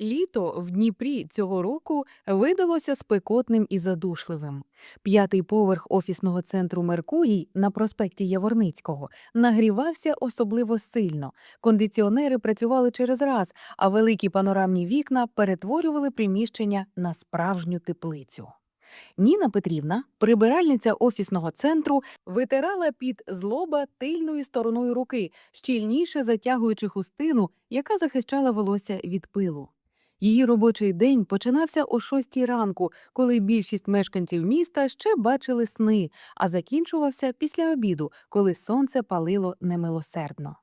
Літо в Дніпрі цього року видалося спекотним і задушливим. П'ятий поверх офісного центру Меркурій на проспекті Яворницького нагрівався особливо сильно. Кондиціонери працювали через раз, а великі панорамні вікна перетворювали приміщення на справжню теплицю. Ніна Петрівна, прибиральниця офісного центру, витирала під злоба тильною стороною руки, щільніше затягуючи хустину, яка захищала волосся від пилу. Її робочий день починався о шостій ранку, коли більшість мешканців міста ще бачили сни, а закінчувався після обіду, коли сонце палило немилосердно.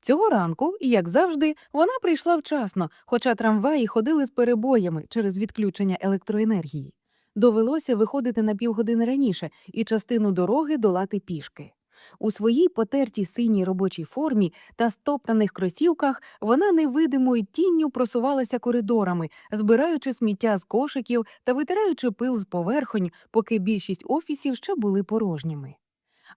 Цього ранку, як завжди, вона прийшла вчасно, хоча трамваї ходили з перебоями через відключення електроенергії. Довелося виходити на півгодини раніше і частину дороги долати пішки. У своїй потертій синій робочій формі та стоптаних кросівках вона невидимою тінню просувалася коридорами, збираючи сміття з кошиків та витираючи пил з поверхонь, поки більшість офісів ще були порожніми.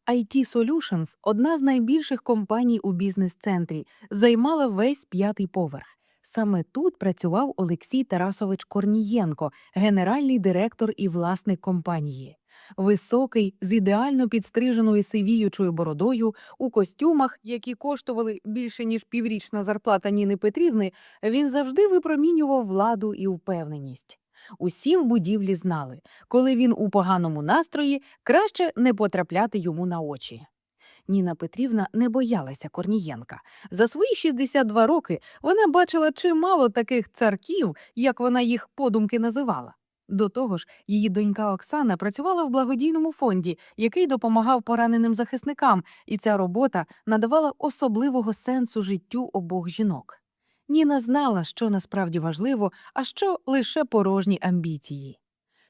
IT Solutions, одна з найбільших компаній у бізнес-центрі, займала весь п'ятий поверх. Саме тут працював Олексій Тарасович Корнієнко, генеральний директор і власник компанії. Високий, з ідеально підстриженою сивіючою бородою, у костюмах, які коштували більше ніж піврічна зарплата Ніни Петрівни, він завжди випромінював владу і впевненість. Усі в будівлі знали, коли він у поганому настрої, краще не потрапляти йому на очі. Ніна Петрівна не боялася Корнієнка. За свої 62 роки вона бачила чимало таких царків, як вона їх подумки називала. До того ж, її донька Оксана працювала в благодійному фонді, який допомагав пораненим захисникам, і ця робота надавала особливого сенсу життю обох жінок. Ніна знала, що насправді важливо, а що лише порожні амбіції.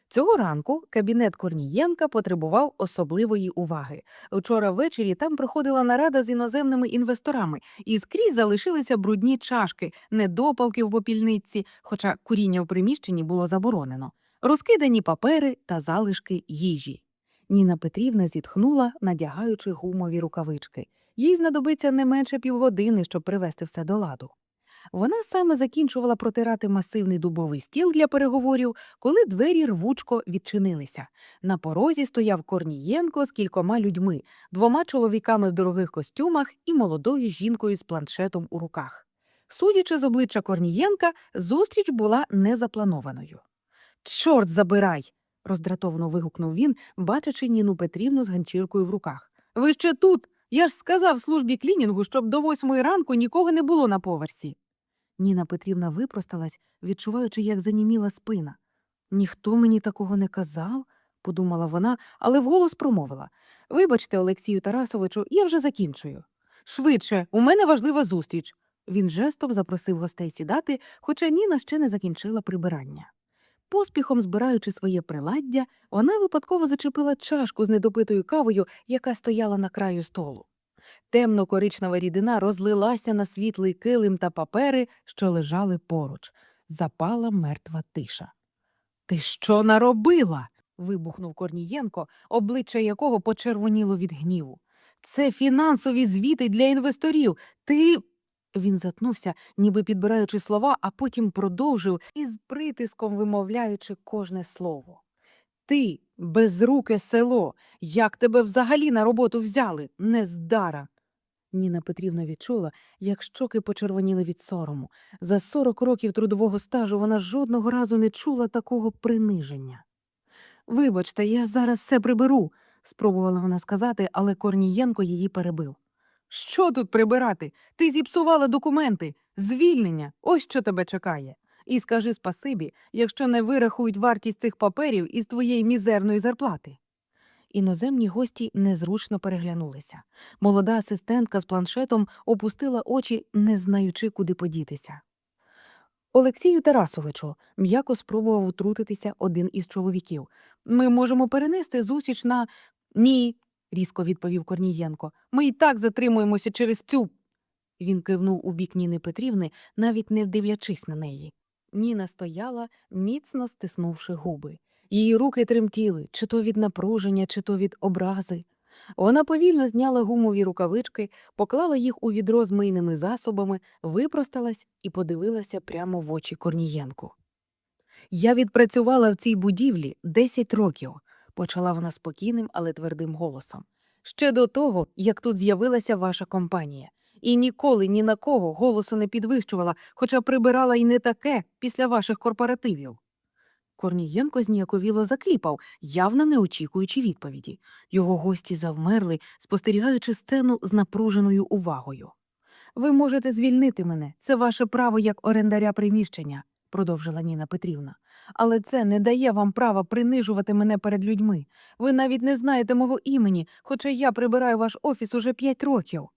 Цього ранку кабінет Корнієнка потребував особливої уваги. Вчора ввечері там проходила нарада з іноземними інвесторами, і скрізь залишилися брудні чашки, недопалки в попільниці, хоча куріння в приміщенні було заборонено, розкидані папери та залишки їжі. Ніна Петрівна зітхнула, надягаючи гумові рукавички. Їй знадобиться не менше півгодини, щоб привести все до ладу. Вона саме закінчувала протирати масивний дубовий стіл для переговорів, коли двері рвучко відчинилися. На порозі стояв Корнієнко з кількома людьми, двома чоловіками в дорогих костюмах і молодою жінкою з планшетом у руках. Судячи з обличчя Корнієнка, зустріч була незапланованою. Чорт забирай. роздратовано вигукнув він, бачачи Ніну Петрівну з ганчіркою в руках. Ви ще тут? Я ж сказав службі клінінгу, щоб до восьмої ранку нікого не було на поверсі. Ніна Петрівна випросталась, відчуваючи, як заніміла спина. Ніхто мені такого не казав, подумала вона, але вголос промовила. Вибачте, Олексію Тарасовичу, я вже закінчую. Швидше, у мене важлива зустріч. Він жестом запросив гостей сідати, хоча Ніна ще не закінчила прибирання. Поспіхом збираючи своє приладдя, вона випадково зачепила чашку з недопитою кавою, яка стояла на краю столу. Темно-коричнева рідина розлилася на світлий килим та папери, що лежали поруч. Запала мертва тиша. Ти що наробила? вибухнув Корнієнко, обличчя якого почервоніло від гніву. Це фінансові звіти для інвесторів. Ти. Він затнувся, ніби підбираючи слова, а потім продовжив із притиском вимовляючи кожне слово. Ти, безруке село, як тебе взагалі на роботу взяли, нездара. Ніна Петрівна відчула, як щоки почервоніли від сорому. За 40 років трудового стажу вона жодного разу не чула такого приниження. Вибачте, я зараз все приберу, спробувала вона сказати, але Корнієнко її перебив. Що тут прибирати? Ти зіпсувала документи, звільнення, ось що тебе чекає. І скажи спасибі, якщо не вирахують вартість цих паперів із твоєї мізерної зарплати. Іноземні гості незручно переглянулися. Молода асистентка з планшетом опустила очі, не знаючи, куди подітися. Олексію Тарасовичу м'яко спробував утрутитися один із чоловіків. Ми можемо перенести зустріч на. Ні, різко відповів Корнієнко. Ми і так затримуємося через цю. Він кивнув у бік Ніни Петрівни, навіть не вдивлячись на неї. Ніна стояла, міцно стиснувши губи. Її руки тремтіли, чи то від напруження, чи то від образи. Вона повільно зняла гумові рукавички, поклала їх у відро з мийними засобами, випросталась і подивилася прямо в очі Корнієнку. Я відпрацювала в цій будівлі 10 років, почала вона спокійним, але твердим голосом. Ще до того, як тут з'явилася ваша компанія, і ніколи ні на кого голосу не підвищувала, хоча прибирала й не таке після ваших корпоративів. Корнієнко зніяковіло закліпав, явно не очікуючи відповіді. Його гості завмерли, спостерігаючи сцену з напруженою увагою. Ви можете звільнити мене, це ваше право як орендаря приміщення, продовжила Ніна Петрівна. Але це не дає вам права принижувати мене перед людьми. Ви навіть не знаєте мого імені, хоча я прибираю ваш офіс уже п'ять років.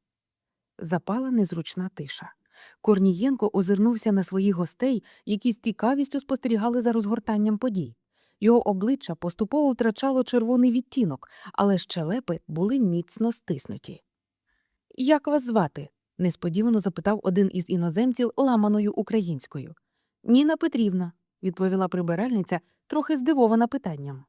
Запала незручна тиша. Корнієнко озирнувся на своїх гостей, які з цікавістю спостерігали за розгортанням подій. Його обличчя поступово втрачало червоний відтінок, але щелепи були міцно стиснуті. Як вас звати? несподівано запитав один із іноземців ламаною українською. Ніна Петрівна, відповіла прибиральниця, трохи здивована питанням.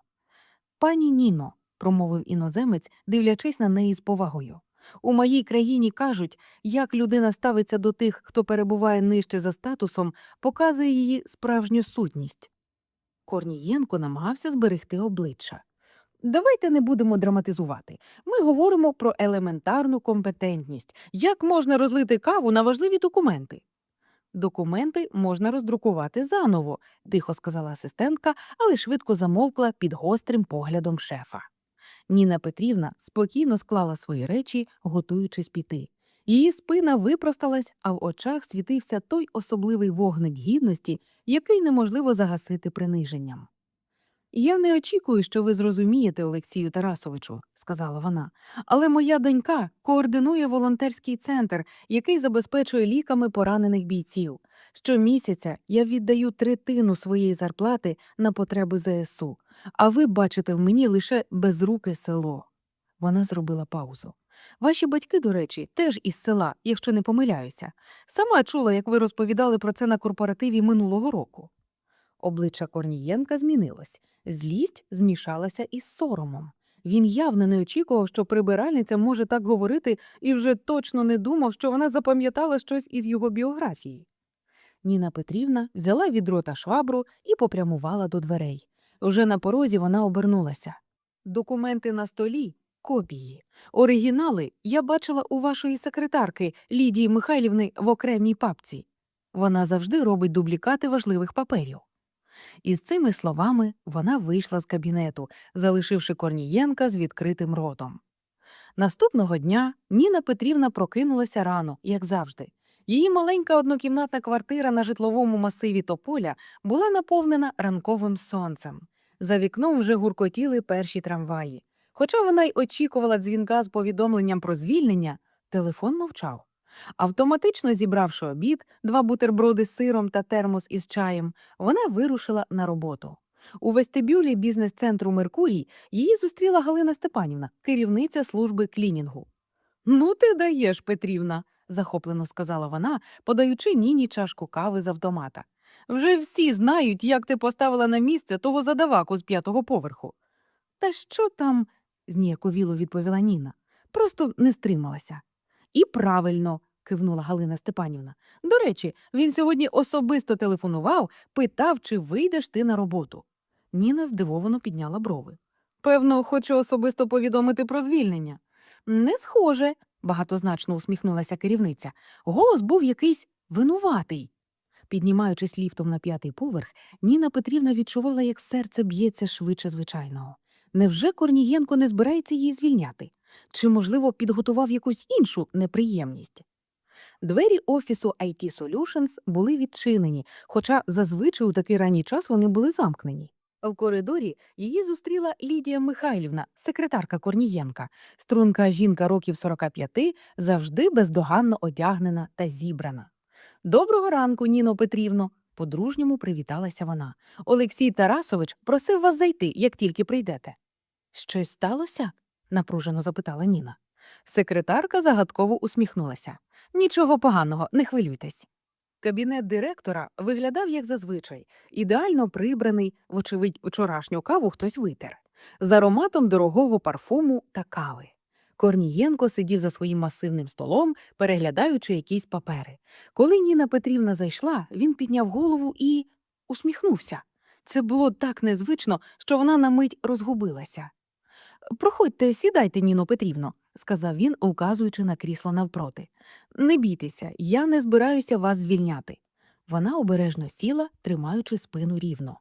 Пані Ніно, промовив іноземець, дивлячись на неї з повагою. У моїй країні кажуть, як людина ставиться до тих, хто перебуває нижче за статусом, показує її справжню сутність. Корнієнко намагався зберегти обличчя. Давайте не будемо драматизувати. Ми говоримо про елементарну компетентність. Як можна розлити каву на важливі документи? Документи можна роздрукувати заново, тихо сказала асистентка, але швидко замовкла під гострим поглядом шефа. Ніна Петрівна спокійно склала свої речі, готуючись піти. Її спина випросталась, а в очах світився той особливий вогник гідності, який неможливо загасити приниженням. Я не очікую, що ви зрозумієте, Олексію Тарасовичу, сказала вона, але моя донька координує волонтерський центр, який забезпечує ліками поранених бійців. Щомісяця я віддаю третину своєї зарплати на потреби ЗСУ, а ви бачите в мені лише безруке село. Вона зробила паузу. Ваші батьки, до речі, теж із села, якщо не помиляюся. Сама чула, як ви розповідали про це на корпоративі минулого року. Обличчя Корнієнка змінилось, злість змішалася із соромом. Він явно не очікував, що прибиральниця може так говорити, і вже точно не думав, що вона запам'ятала щось із його біографії. Ніна Петрівна взяла відро та швабру і попрямувала до дверей. Уже на порозі вона обернулася. Документи на столі копії. Оригінали я бачила у вашої секретарки Лідії Михайлівни в окремій папці. Вона завжди робить дублікати важливих паперів. Із цими словами вона вийшла з кабінету, залишивши Корнієнка з відкритим ротом. Наступного дня Ніна Петрівна прокинулася рано, як завжди. Її маленька однокімнатна квартира на житловому масиві Тополя була наповнена ранковим сонцем. За вікном вже гуркотіли перші трамваї. Хоча вона й очікувала дзвінка з повідомленням про звільнення, телефон мовчав. Автоматично зібравши обід, два бутерброди з сиром та термос із чаєм, вона вирушила на роботу. У вестибюлі бізнес-центру Меркурій її зустріла Галина Степанівна, керівниця служби клінінгу. Ну, ти даєш, Петрівна, захоплено сказала вона, подаючи Ніні чашку кави з автомата. Вже всі знають, як ти поставила на місце того задаваку з п'ятого поверху. Та що там? зніяковіло відповіла Ніна. Просто не стрималася. І правильно, кивнула Галина Степанівна. До речі, він сьогодні особисто телефонував, питав, чи вийдеш ти на роботу. Ніна здивовано підняла брови. Певно, хоче особисто повідомити про звільнення. Не схоже, багатозначно усміхнулася керівниця. Голос був якийсь винуватий. Піднімаючись ліфтом на п'ятий поверх, Ніна Петрівна відчувала, як серце б'ється швидше звичайного. Невже Корнієнко не збирається її звільняти? Чи, можливо, підготував якусь іншу неприємність? Двері офісу IT Solutions були відчинені, хоча зазвичай у такий ранній час вони були замкнені. В коридорі її зустріла Лідія Михайлівна, секретарка Корнієнка, струнка жінка років 45, завжди бездоганно одягнена та зібрана. Доброго ранку, Ніно Петрівно, по-дружньому привіталася вона. Олексій Тарасович просив вас зайти, як тільки прийдете. Щось сталося? Напружено запитала Ніна. Секретарка загадково усміхнулася. Нічого поганого, не хвилюйтесь. Кабінет директора виглядав як зазвичай, ідеально прибраний, вочевидь, вчорашню каву хтось витер, з ароматом дорогого парфуму та кави. Корнієнко сидів за своїм масивним столом, переглядаючи якісь папери. Коли Ніна Петрівна зайшла, він підняв голову і усміхнувся. Це було так незвично, що вона на мить розгубилася. Проходьте, сідайте, Ніно Петрівно, сказав він, указуючи на крісло навпроти. Не бійтеся, я не збираюся вас звільняти. Вона обережно сіла, тримаючи спину рівно.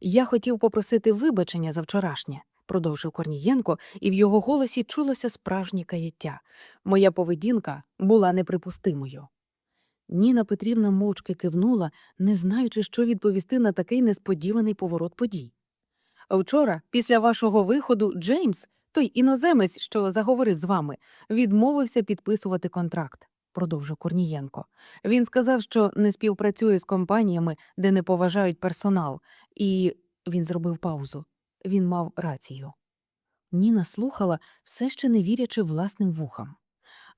Я хотів попросити вибачення за вчорашнє, продовжив Корнієнко, і в його голосі чулося справжнє каяття. Моя поведінка була неприпустимою. Ніна Петрівна мовчки кивнула, не знаючи, що відповісти на такий несподіваний поворот подій. Вчора, після вашого виходу, Джеймс, той іноземець, що заговорив з вами, відмовився підписувати контракт, продовжив Корнієнко. Він сказав, що не співпрацює з компаніями, де не поважають персонал, і він зробив паузу. Він мав рацію. Ніна слухала, все ще не вірячи власним вухам.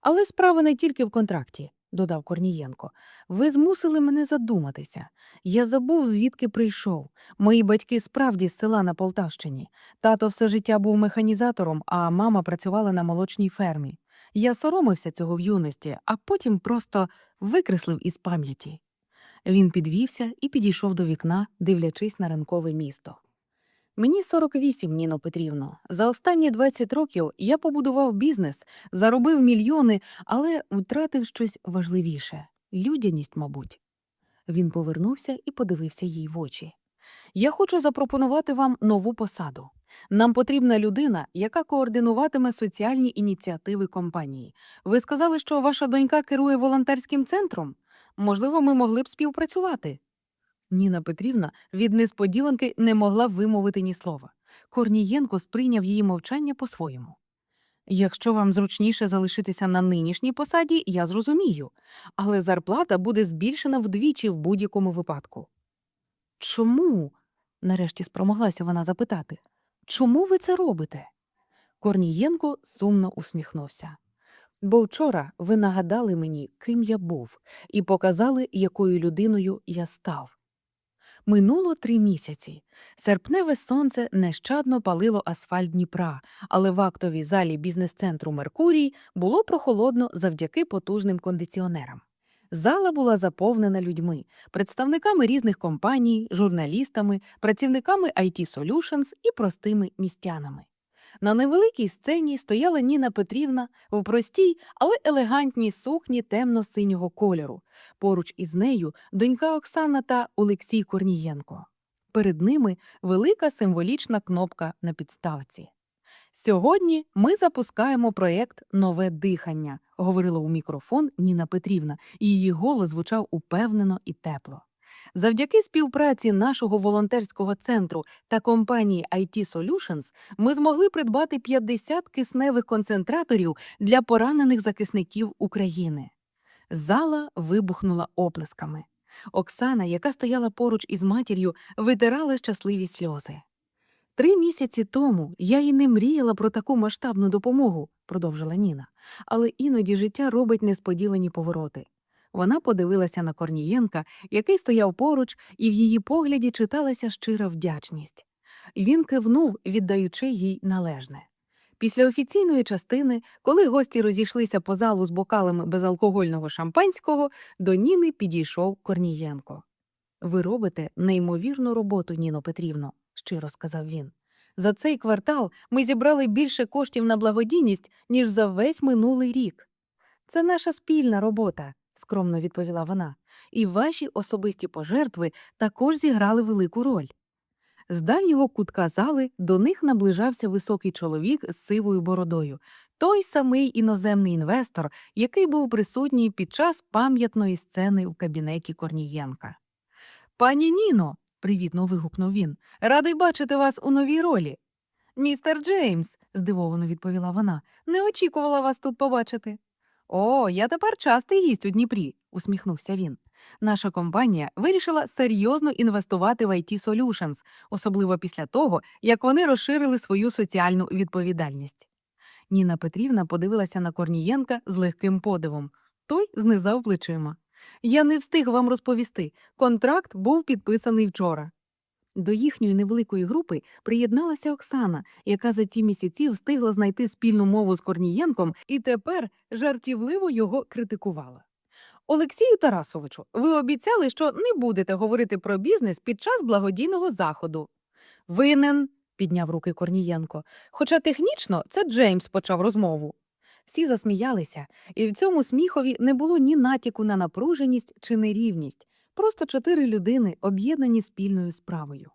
Але справа не тільки в контракті, додав Корнієнко. Ви змусили мене задуматися. Я забув, звідки прийшов. Мої батьки справді з села на Полтавщині. Тато все життя був механізатором, а мама працювала на молочній фермі. Я соромився цього в юності, а потім просто викреслив із пам'яті. Він підвівся і підійшов до вікна, дивлячись на ранкове місто. Мені 48, Ніно Петрівно. За останні 20 років я побудував бізнес, заробив мільйони, але втратив щось важливіше людяність, мабуть. Він повернувся і подивився їй в очі. Я хочу запропонувати вам нову посаду. Нам потрібна людина, яка координуватиме соціальні ініціативи компанії. Ви сказали, що ваша донька керує волонтерським центром? Можливо, ми могли б співпрацювати. Ніна Петрівна від несподіванки не могла вимовити ні слова. Корнієнко сприйняв її мовчання по-своєму. Якщо вам зручніше залишитися на нинішній посаді, я зрозумію, але зарплата буде збільшена вдвічі в будь-якому випадку. Чому? нарешті спромоглася вона запитати. Чому ви це робите? Корнієнко сумно усміхнувся. Бо вчора ви нагадали мені, ким я був, і показали, якою людиною я став. Минуло три місяці. Серпневе сонце нещадно палило асфальт Дніпра, але в актовій залі бізнес-центру Меркурій було прохолодно завдяки потужним кондиціонерам. Зала була заповнена людьми, представниками різних компаній, журналістами, працівниками IT Solutions і простими містянами. На невеликій сцені стояла Ніна Петрівна в простій, але елегантній сукні темно-синього кольору. Поруч із нею донька Оксана та Олексій Корнієнко. Перед ними велика символічна кнопка на підставці. Сьогодні ми запускаємо проєкт Нове дихання, говорила у мікрофон Ніна Петрівна, і її голос звучав упевнено і тепло. Завдяки співпраці нашого волонтерського центру та компанії IT Solutions ми змогли придбати 50 кисневих концентраторів для поранених захисників України. Зала вибухнула оплесками. Оксана, яка стояла поруч із матір'ю, витирала щасливі сльози. Три місяці тому я й не мріяла про таку масштабну допомогу, продовжила Ніна, але іноді життя робить несподівані повороти. Вона подивилася на Корнієнка, який стояв поруч, і в її погляді читалася щира вдячність. Він кивнув, віддаючи їй належне. Після офіційної частини, коли гості розійшлися по залу з бокалами безалкогольного шампанського, до Ніни підійшов Корнієнко. Ви робите неймовірну роботу, Ніно Петрівно, щиро сказав він. За цей квартал ми зібрали більше коштів на благодійність, ніж за весь минулий рік. Це наша спільна робота, скромно відповіла вона, і ваші особисті пожертви також зіграли велику роль. З дальнього кутка зали до них наближався високий чоловік з сивою бородою, той самий іноземний інвестор, який був присутній під час пам'ятної сцени у кабінеті Корнієнка. Пані Ніно, привітно вигукнув він, радий бачити вас у новій ролі. Містер Джеймс, здивовано відповіла вона, не очікувала вас тут побачити. О, я тепер частий гість у Дніпрі, усміхнувся він. Наша компанія вирішила серйозно інвестувати в IT Solutions, особливо після того, як вони розширили свою соціальну відповідальність. Ніна Петрівна подивилася на Корнієнка з легким подивом. Той знизав плечима. Я не встиг вам розповісти. Контракт був підписаний вчора. До їхньої невеликої групи приєдналася Оксана, яка за ті місяці встигла знайти спільну мову з Корнієнком і тепер жартівливо його критикувала. Олексію Тарасовичу, ви обіцяли, що не будете говорити про бізнес під час благодійного заходу. Винен, підняв руки Корнієнко. Хоча технічно це Джеймс почав розмову. Всі засміялися, і в цьому сміхові не було ні натяку на напруженість чи нерівність, просто чотири людини, об'єднані спільною справою.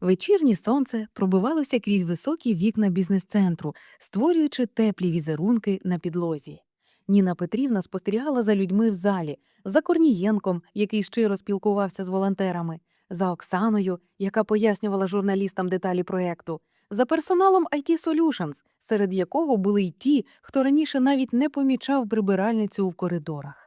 Вечірнє сонце пробивалося крізь високі вікна бізнес-центру, створюючи теплі візерунки на підлозі. Ніна Петрівна спостерігала за людьми в залі, за Корнієнком, який щиро спілкувався з волонтерами, за Оксаною, яка пояснювала журналістам деталі проекту, за персоналом IT Solutions, серед якого були й ті, хто раніше навіть не помічав прибиральницю в коридорах.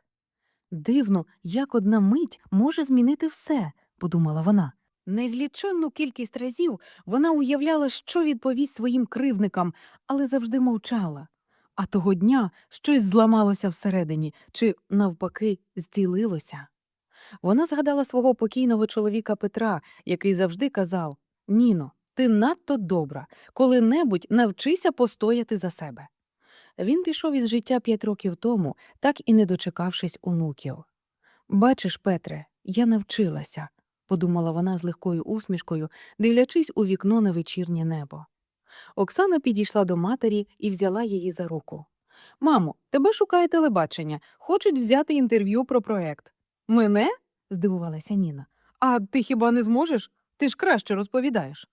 Дивно, як одна мить може змінити все, подумала вона. Незліченну кількість разів вона уявляла, що відповість своїм кривдникам, але завжди мовчала. А того дня щось зламалося всередині чи, навпаки, зцілилося. Вона згадала свого покійного чоловіка Петра, який завжди казав Ніно, ти надто добра, коли-небудь навчися постояти за себе. Він пішов із життя п'ять років тому, так і не дочекавшись онуків. Бачиш, Петре, я навчилася, подумала вона з легкою усмішкою, дивлячись у вікно на вечірнє небо. Оксана підійшла до матері і взяла її за руку. Мамо, тебе шукає телебачення, хочуть взяти інтерв'ю про проект. Мене? здивувалася Ніна. А ти хіба не зможеш? Ти ж краще розповідаєш.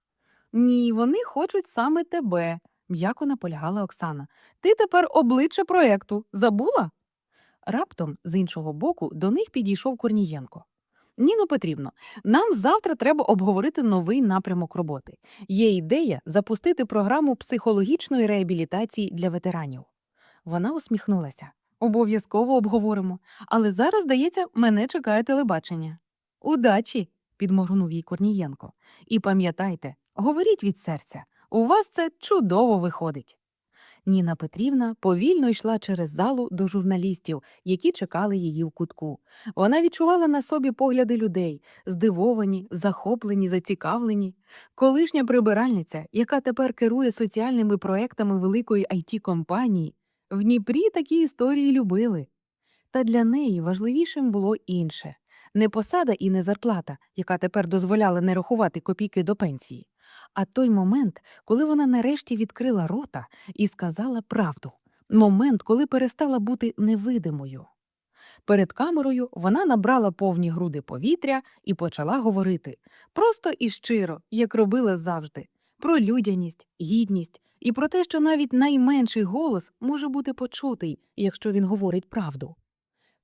Ні, вони хочуть саме тебе, м'яко наполягала Оксана. Ти тепер обличчя проекту. Забула? Раптом, з іншого боку, до них підійшов Корнієнко. Ніно Петрівно, нам завтра треба обговорити новий напрямок роботи. Є ідея запустити програму психологічної реабілітації для ветеранів. Вона усміхнулася. Обов'язково обговоримо. Але зараз, здається, мене чекає телебачення. Удачі! підморгнув їй Корнієнко. І пам'ятайте, говоріть від серця, у вас це чудово виходить. Ніна Петрівна повільно йшла через залу до журналістів, які чекали її в кутку. Вона відчувала на собі погляди людей, здивовані, захоплені, зацікавлені. Колишня прибиральниця, яка тепер керує соціальними проектами великої it компанії в Дніпрі такі історії любили. Та для неї важливішим було інше не посада і не зарплата, яка тепер дозволяла не рахувати копійки до пенсії, а той момент, коли вона нарешті відкрила рота і сказала правду, момент, коли перестала бути невидимою. Перед камерою вона набрала повні груди повітря і почала говорити просто і щиро, як робила завжди, про людяність, гідність і про те, що навіть найменший голос може бути почутий, якщо він говорить правду.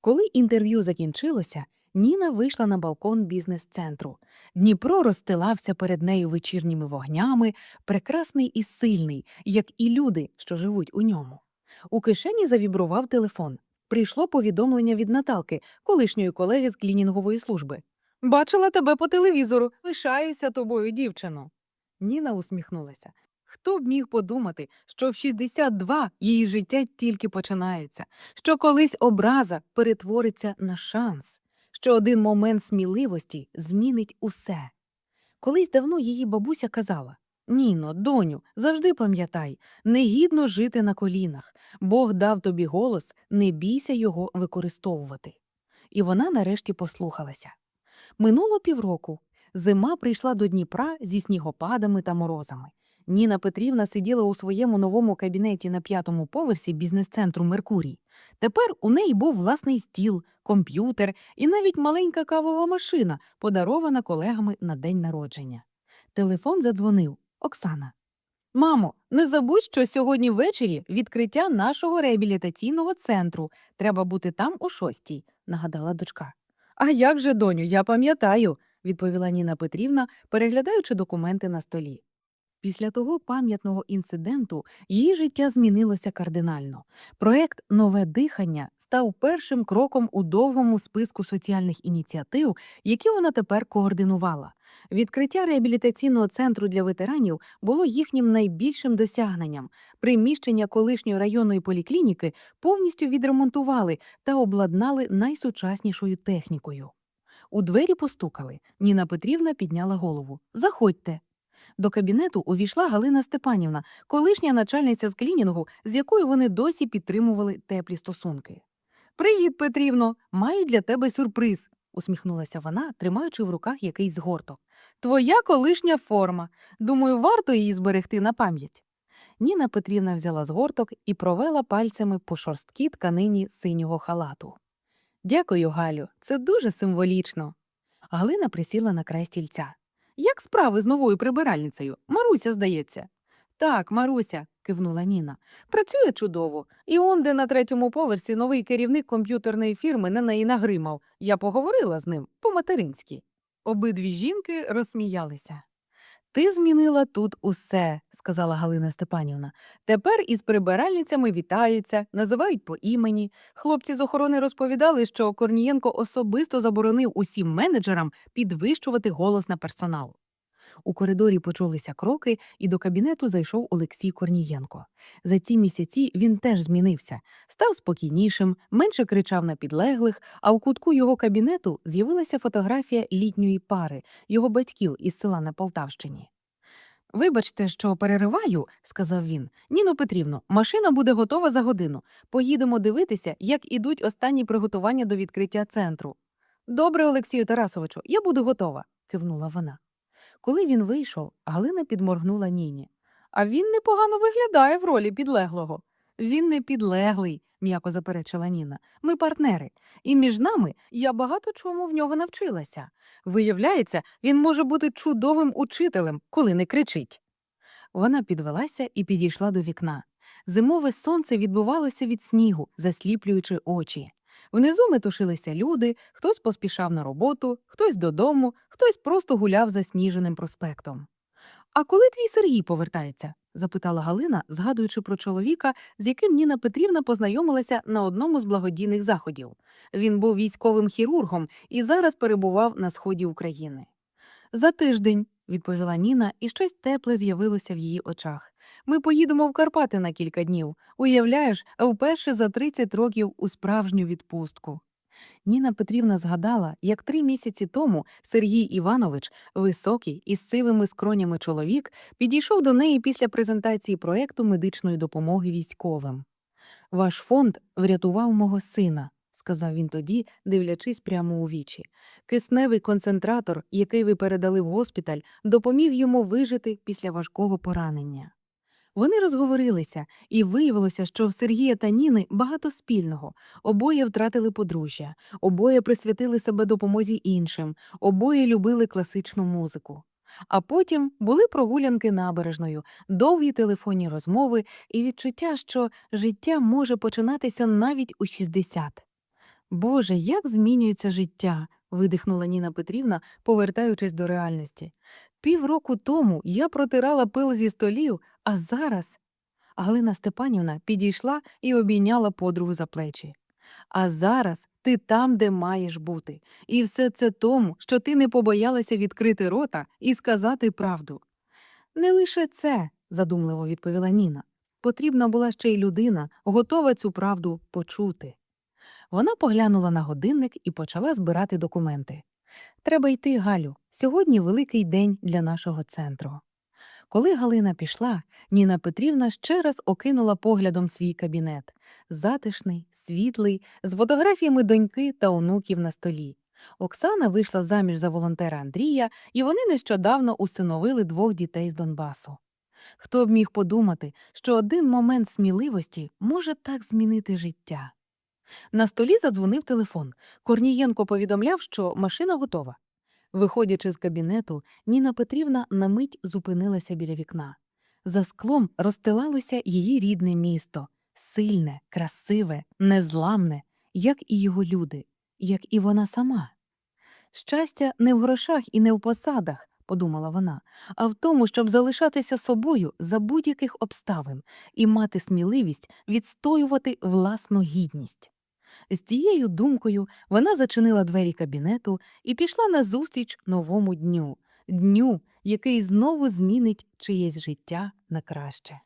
Коли інтерв'ю закінчилося, Ніна вийшла на балкон бізнес-центру. Дніпро розстилався перед нею вечірніми вогнями, прекрасний і сильний, як і люди, що живуть у ньому. У кишені завібрував телефон. Прийшло повідомлення від Наталки, колишньої колеги з клінінгової служби. Бачила тебе по телевізору. Пишаюся тобою, дівчино. Ніна усміхнулася. Хто б міг подумати, що в 62 її життя тільки починається, що колись образа перетвориться на шанс, що один момент сміливості змінить усе. Колись давно її бабуся казала Ніно, доню, завжди пам'ятай, негідно жити на колінах. Бог дав тобі голос, не бійся його використовувати. І вона нарешті послухалася. Минуло півроку. Зима прийшла до Дніпра зі снігопадами та морозами. Ніна Петрівна сиділа у своєму новому кабінеті на п'ятому поверсі бізнес-центру Меркурій. Тепер у неї був власний стіл, комп'ютер і навіть маленька кавова машина, подарована колегами на день народження. Телефон задзвонив Оксана. Мамо, не забудь, що сьогодні ввечері відкриття нашого реабілітаційного центру. Треба бути там о шостій, нагадала дочка. А як же, доню, я пам'ятаю, відповіла Ніна Петрівна, переглядаючи документи на столі. Після того пам'ятного інциденту її життя змінилося кардинально. Проект Нове дихання став першим кроком у довгому списку соціальних ініціатив, які вона тепер координувала. Відкриття реабілітаційного центру для ветеранів було їхнім найбільшим досягненням. Приміщення колишньої районної поліклініки повністю відремонтували та обладнали найсучаснішою технікою. У двері постукали. Ніна Петрівна підняла голову. Заходьте. До кабінету увійшла Галина Степанівна, колишня начальниця з клінінгу, з якою вони досі підтримували теплі стосунки. Привіт, Петрівно, маю для тебе сюрприз, усміхнулася вона, тримаючи в руках якийсь згорток. Твоя колишня форма. Думаю, варто її зберегти на пам'ять. Ніна Петрівна взяла згорток і провела пальцями по шорсткій тканині синього халату. Дякую, Галю, це дуже символічно. Галина присіла на край стільця. Як справи з новою прибиральницею? Маруся, здається. Так, Маруся, кивнула Ніна. Працює чудово. І он, де на третьому поверсі новий керівник комп'ютерної фірми на неї нагримав. Я поговорила з ним по-материнськи. Обидві жінки розсміялися. Ти змінила тут усе, сказала Галина Степанівна. Тепер із прибиральницями вітаються, називають по імені. Хлопці з охорони розповідали, що Корнієнко особисто заборонив усім менеджерам підвищувати голос на персонал. У коридорі почулися кроки, і до кабінету зайшов Олексій Корнієнко. За ці місяці він теж змінився, став спокійнішим, менше кричав на підлеглих, а у кутку його кабінету з'явилася фотографія літньої пари, його батьків із села на Полтавщині. Вибачте, що перериваю, сказав він. Ніно Петрівно, машина буде готова за годину. Поїдемо дивитися, як ідуть останні приготування до відкриття центру. Добре, Олексію Тарасовичу, я буду готова, кивнула вона. Коли він вийшов, Галина підморгнула Ніні. А він непогано виглядає в ролі підлеглого. Він не підлеглий, м'яко заперечила Ніна. Ми партнери, і між нами я багато чому в нього навчилася. Виявляється, він може бути чудовим учителем, коли не кричить. Вона підвелася і підійшла до вікна. Зимове сонце відбувалося від снігу, засліплюючи очі. Внизу метушилися люди, хтось поспішав на роботу, хтось додому, хтось просто гуляв засніженим проспектом. А коли твій Сергій повертається? запитала Галина, згадуючи про чоловіка, з яким Ніна Петрівна познайомилася на одному з благодійних заходів. Він був військовим хірургом і зараз перебував на сході України. За тиждень, відповіла Ніна, і щось тепле з'явилося в її очах. Ми поїдемо в Карпати на кілька днів. Уявляєш, вперше за 30 років у справжню відпустку. Ніна Петрівна згадала, як три місяці тому Сергій Іванович, високий із сивими скронями чоловік, підійшов до неї після презентації проекту медичної допомоги військовим. Ваш фонд врятував мого сина, сказав він тоді, дивлячись прямо у вічі. Кисневий концентратор, який ви передали в госпіталь, допоміг йому вижити після важкого поранення. Вони розговорилися, і виявилося, що в Сергія та Ніни багато спільного. Обоє втратили подружжя, обоє присвятили себе допомозі іншим, обоє любили класичну музику. А потім були прогулянки набережною, довгі телефонні розмови і відчуття, що життя може починатися навіть у 60. Боже, як змінюється життя, видихнула Ніна Петрівна, повертаючись до реальності. Півроку тому я протирала пил зі столів, а зараз. Галина Степанівна підійшла і обійняла подругу за плечі. А зараз ти там, де маєш бути. І все це тому, що ти не побоялася відкрити рота і сказати правду. Не лише це, задумливо відповіла Ніна. Потрібна була ще й людина, готова цю правду почути. Вона поглянула на годинник і почала збирати документи. Треба йти, Галю. Сьогодні великий день для нашого центру. Коли Галина пішла, Ніна Петрівна ще раз окинула поглядом свій кабінет затишний, світлий, з фотографіями доньки та онуків на столі. Оксана вийшла заміж за волонтера Андрія, і вони нещодавно усиновили двох дітей з Донбасу. Хто б міг подумати, що один момент сміливості може так змінити життя? На столі задзвонив телефон. Корнієнко повідомляв, що машина готова. Виходячи з кабінету, Ніна Петрівна на мить зупинилася біля вікна. За склом розстилалося її рідне місто сильне, красиве, незламне, як і його люди, як і вона сама. Щастя не в грошах і не в посадах, подумала вона, а в тому, щоб залишатися собою за будь-яких обставин і мати сміливість відстоювати власну гідність. З цією думкою вона зачинила двері кабінету і пішла назустріч новому дню, дню, який знову змінить чиєсь життя на краще.